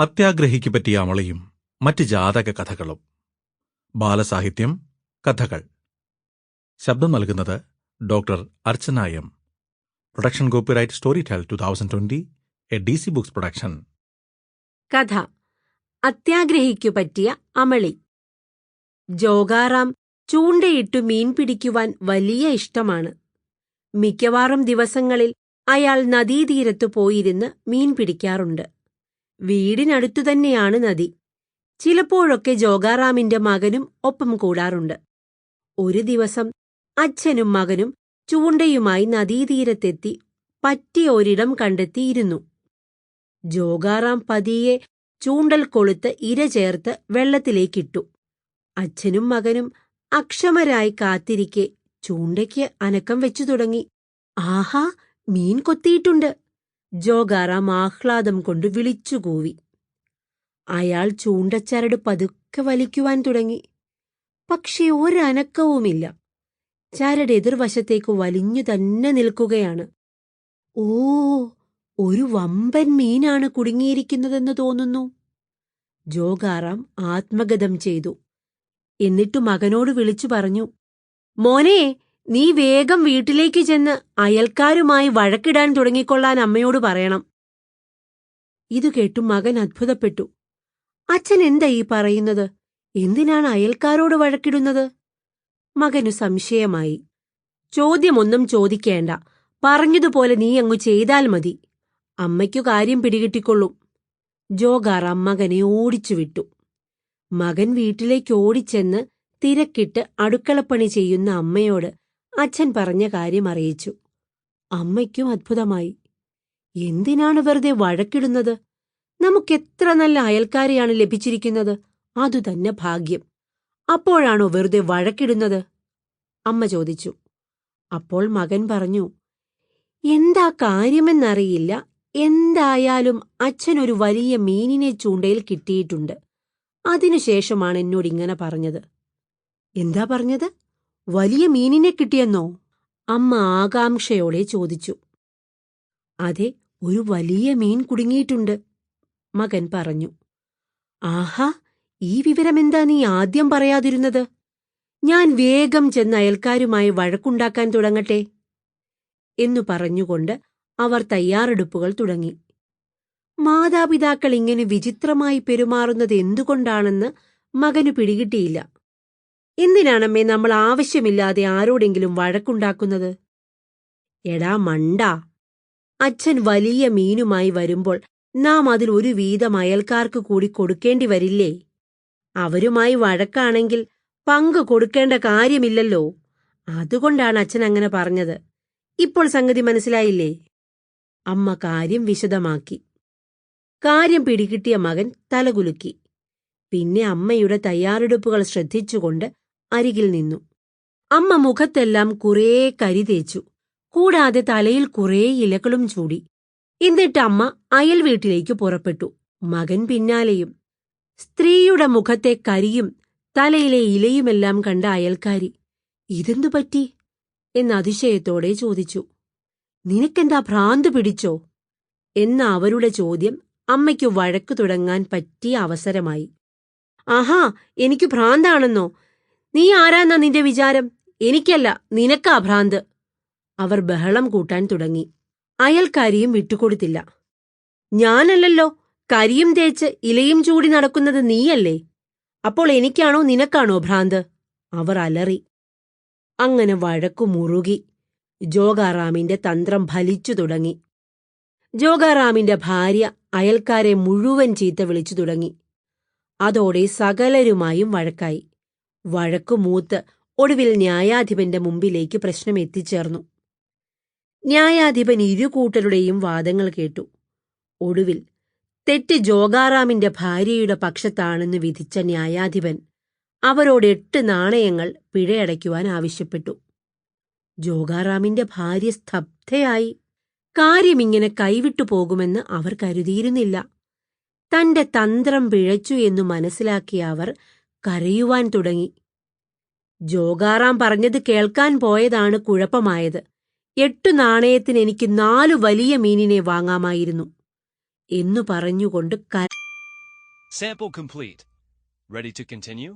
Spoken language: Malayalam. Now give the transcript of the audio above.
അത്യാഗ്രഹിക്ക് പറ്റിയ അമളയും മറ്റ് ജാതക കഥകളും. ബാലസാഹിത്യം കഥകൾ. ശബ്ദം നൽകുന്നത് doctor Archana M. Production copyright Storytel two thousand twenty A D C books production. കഥ. അത്യാഗ്രഹിക്കു പറ്റിയ അമളി. ജോഗാറാം ചൂണ്ടയിട്ടു മീൻ പിടിക്കുവാൻ വലിയ ഇഷ്ടമാണ്. മിക്കവാറും ദിവസങ്ങളിൽ അയാൾ നദീതീരത്തു പോയിരുന്ന് മീൻ പിടിക്കാറുണ്ട്. വീടിനടുത്തു തന്നെയാണ് നദി. ചിലപ്പോഴൊക്കെ ജോഗാറാമിന്റെ മകനും ഒപ്പം കൂടാറുണ്ട്. ഒരു ദിവസം അച്ഛനും മകനും ചൂണ്ടയുമായി നദീതീരത്തെത്തി പറ്റിയ ഒരിടം കണ്ടെത്തിയിരുന്നു. ജോഗാറാം പതിയെ ചൂണ്ടൽ കൊളുത്ത് ഇര ചേർത്ത് വെള്ളത്തിലേക്കിട്ടു. അച്ഛനും മകനും അക്ഷമരായി കാത്തിരിക്കെ ചൂണ്ടയ്ക്ക് അനക്കം വെച്ചു തുടങ്ങി. ആഹാ മീൻ കൊത്തിയിട്ടുണ്ട്. ജോഗാറാം ആഹ്ലാദം കൊണ്ട് വിളിച്ചുകൂവി അയാൾ ചൂണ്ടച്ചരട് പതുക്കെ വലിക്കുവാൻ തുടങ്ങി. പക്ഷേ ഒരനക്കവുമില്ല. ചരട് എതിർവശത്തേക്ക് വലിഞ്ഞു തന്നെ നിൽക്കുകയാണ്. ഓ ഒരു വമ്പൻ മീനാണ് കുടുങ്ങിയിരിക്കുന്നതെന്ന് തോന്നുന്നു. ജോഗാറാം ആത്മഗതം ചെയ്തു. എന്നിട്ടു മകനോട് വിളിച്ചു പറഞ്ഞു മോനെ നീ വേഗം വീട്ടിലേക്ക് ചെന്ന് അയൽക്കാരുമായി വഴക്കിടാൻ തുടങ്ങിക്കൊള്ളാൻ അമ്മയോട് പറയണം. ഇതു കേട്ടു മകൻ അത്ഭുതപ്പെട്ടു. അച്ഛൻ എന്താ ഈ പറയുന്നത്? എന്തിനാണ് അയൽക്കാരോട് വഴക്കിടുന്നത്? മകനു സംശയമായി. ചോദ്യമൊന്നും ചോദിക്കേണ്ട. പറഞ്ഞതുപോലെ നീ അങ്ങു ചെയ്താൽ മതി. അമ്മയ്ക്കു കാര്യം പിടികിട്ടിക്കൊള്ളും. ജോഗാറാം മകനെ ഓടിച്ചുവിട്ടു. മകൻ വീട്ടിലേക്ക് ഓടിച്ചെന്ന് തിരക്കിട്ട് അടുക്കളപ്പണി ചെയ്യുന്ന അമ്മയോട് അച്ഛൻ പറഞ്ഞ കാര്യം അറിയിച്ചു. അമ്മയ്ക്കും അത്ഭുതമായി. എന്തിനാണ് വെറുതെ വഴക്കിടുന്നത്? നമുക്കെത്ര നല്ല അയൽക്കാരെയാണ് ലഭിച്ചിരിക്കുന്നത്? അതുതന്നെ ഭാഗ്യം. അപ്പോഴാണോ വെറുതെ വഴക്കിടുന്നത്? അമ്മ ചോദിച്ചു. അപ്പോൾ മകൻ പറഞ്ഞു എന്താ കാര്യമെന്നറിയില്ല. എന്തായാലും അച്ഛനൊരു വലിയ മീനിനെ ചൂണ്ടയിൽ കിട്ടിയിട്ടുണ്ട്. അതിനുശേഷമാണ് എന്നോട് ഇങ്ങനെ പറഞ്ഞത്. എന്താ പറഞ്ഞത്? വലിയ മീനിനെ കിട്ടിയെന്നോ? അമ്മ ആകാംക്ഷയോടെ ചോദിച്ചു. അതെ ഒരു വലിയ മീൻ കുടുങ്ങിയിട്ടുണ്ട് മകൻ പറഞ്ഞു. ആഹാ ഈ വിവരമെന്താ നീ ആദ്യം പറയാതിരുന്നത്? ഞാൻ വേഗം ചെന്ന് അയൽക്കാരുമായി വഴക്കുണ്ടാക്കാൻ തുടങ്ങട്ടെ എന്നു പറഞ്ഞുകൊണ്ട് അവർ തയ്യാറെടുപ്പുകൾ തുടങ്ങി. മാതാപിതാക്കൾ ഇങ്ങനെ വിചിത്രമായി പെരുമാറുന്നത് എന്തുകൊണ്ടാണെന്ന് മകനു പിടികിട്ടിയില്ല. എന്തിനാണമ്മേ നമ്മൾ ആവശ്യമില്ലാതെ ആരോടെങ്കിലും വഴക്കുണ്ടാക്കുന്നത്? എടാ മണ്ട. അച്ഛൻ വലിയ മീനുമായി വരുമ്പോൾ നാം അതിൽ ഒരു വീതം അയൽക്കാർക്ക് കൂടി കൊടുക്കേണ്ടി വരില്ലേ? അവരുമായി വഴക്കാണെങ്കിൽ പങ്ക് കൊടുക്കേണ്ട കാര്യമില്ലല്ലോ. അതുകൊണ്ടാണ് അച്ഛൻ അങ്ങനെ പറഞ്ഞത്. ഇപ്പോൾ സംഗതി മനസ്സിലായില്ലേ? അമ്മ കാര്യം വിശദമാക്കി. കാര്യം പിടികിട്ടിയ മകൻ തലകുലുക്കി. പിന്നെ അമ്മയുടെ തയ്യാറെടുപ്പുകൾ ശ്രദ്ധിച്ചുകൊണ്ട് അരികിൽ നിന്നു. അമ്മ മുഖത്തെല്ലാം കുറേ കരി തേച്ചു. കൂടാതെ തലയിൽ കുറേ ഇലകളും ചൂടി. എന്നിട്ട് അമ്മ അയൽ വീട്ടിലേക്ക് പുറപ്പെട്ടു. മകൻ പിന്നാലെയും. സ്ത്രീയുടെ മുഖത്തെ കരിയും തലയിലെ ഇലയുമെല്ലാം കണ്ട അയൽക്കാരി ഇതെന്തു പറ്റി? എന്ന് അതിശയത്തോടെ ചോദിച്ചു. നിനക്കെന്താ ഭ്രാന്ത് പിടിച്ചോ? എന്ന അവരുടെ ചോദ്യം അമ്മയ്ക്കു വഴക്കു തുടങ്ങാൻ പറ്റിയ അവസരമായി. ആഹാ എനിക്ക് ഭ്രാന്താണെന്നോ? നീ ആരാന്നാ നിന്റെ വിചാരം? എനിക്കല്ല നിനക്കാ ഭ്രാന്ത്. അവർ ബഹളം കൂട്ടാൻ തുടങ്ങി. അയൽക്കാരിയും വിട്ടുകൊടുത്തില്ല. ഞാനല്ലല്ലോ കരിയും തേച്ച് ഇലയും ചൂടി നടക്കുന്നത് നീയല്ലേ? അപ്പോൾ എനിക്കാണോ നിനക്കാണോ ഭ്രാന്ത്? അവർ അലറി. അങ്ങനെ വഴക്കു മുറുകി. ജോഗാറാമിന്റെ തന്ത്രം ഫലിച്ചു തുടങ്ങി. ജോഗാറാമിന്റെ ഭാര്യ അയൽക്കാരെ മുഴുവൻ ചീത്ത വിളിച്ചു തുടങ്ങി. അതോടെ സകലരുമായും വഴക്കായി. വഴക്കു മൂത്ത് ഒടുവിൽ ന്യായാധിപന്റെ മുമ്പിലേക്ക് പ്രശ്നം എത്തിച്ചേർന്നു. ന്യായാധിപൻ ഇരുകൂട്ടരുടെയും വാദങ്ങൾ കേട്ടു. ഒടുവിൽ തെറ്റ് ജോഗാറാമിന്റെ ഭാര്യയുടെ പക്ഷത്താണെന്ന് വിധിച്ച ന്യായാധിപൻ അവരോട് എട്ട് നാണയങ്ങൾ പിഴയടയ്ക്കുവാൻ ആവശ്യപ്പെട്ടു. ജോഗാറാമിന്റെ ഭാര്യ സ്തബ്ധയായി. കാര്യമിങ്ങനെ കൈവിട്ടു പോകുമെന്ന് അവർ കരുതിയിരുന്നില്ല. തന്റെ തന്ത്രം പിഴച്ചു എന്നു മനസ്സിലാക്കിയ അവർ കരയുവാൻ തുടങ്ങി ജോഗാറാം പറഞ്ഞത് കേൾക്കാൻ പോയതാണ് കുഴപ്പമായത് എട്ടു നാണയത്തിന് എനിക്ക് നാലു വലിയ മീനിനെ വാങ്ങാമായിരുന്നു എന്നു പറഞ്ഞുകൊണ്ട് കര Sample complete. Ready to continue?